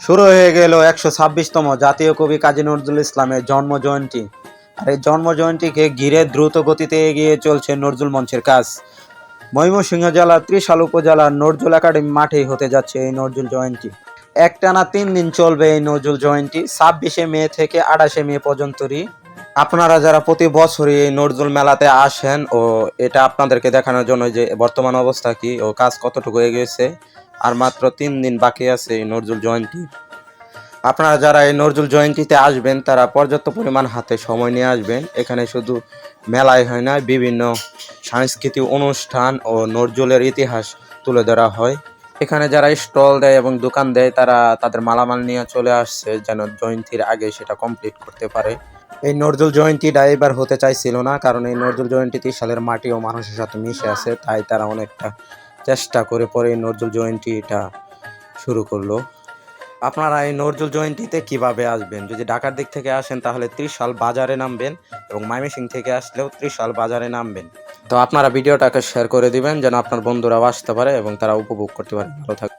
শুরু হয়ে গেল একশো ছাব্বিশতম জাতীয় কবি কাজী নজরুল ইসলামের জন্ম জয়ন্তী আর এই জন্ম জয়ন্তীকে ঘিরে দ্রুত গতিতে এগিয়ে চলছে নজরুল মঞ্চের কাজ। ময়মনসিংহ জেলার ত্রিশাল উপজেলার নজরুল একাডেমি মাঠেই হতে যাচ্ছে এই নজরুল জয়ন্তী। একটানা তিন দিন চলবে এই নজরুল জয়ন্তী, ছাব্বিশে মে থেকে আঠাশে মে পর্যন্তই আপনারা যারা প্রতি বছরই এই নজরুল মেলাতে আসেন ও এটা আপনাদেরকে দেখানোর জন্য যে বর্তমান অবস্থা কি ও কাজ কতটুকু এগিয়েছে আর মাত্র তিন দিন বাকি আছে এই নজরুল জয়ন্তী। আপনারা যারা এই নজরুল জয়ন্তীতে আসবেন, তারা পর্যাপ্ত পরিমাণ হাতে সময় নিয়ে আসবেন। এখানে শুধু মেলায় হয় না, বিভিন্ন সাংস্কৃতিক অনুষ্ঠান ও নজরুলের ইতিহাস তুলে ধরা হয়। এখানে যারা স্টল দেয় এবং দোকান দেয়, তারা তাদের মালামাল নিয়ে চলে আসছে যেন জয়ন্তীর আগে সেটা কমপ্লিট করতে পারে। এই নজরুল জয়ন্তীটা এবার হতে চাইছিল না, কারণ এই নজরুল জয়ন্তী ত্রিশ সালের মাটি ও মানুষের সাথে মিশে আছে, তাই তারা অনেকটা চেষ্টা করে পরে এই নজরুল জয়ন্তীটা শুরু করল। আপনারা এই নজরুল জয়ন্তীতে কীভাবে আসবেন? যদি ঢাকার দিক থেকে আসেন, তাহলে ত্রিশাল বাজারে নামবেন এবং মাইমিসিং থেকে আসলেও ত্রিশাল বাজারে নামবেন। তো আপনারা ভিডিওটাকে শেয়ার করে দিবেন, যেন আপনার বন্ধুরাও আসতে পারে এবং তারা উপভোগ করতে পারে। ভালো থাকবে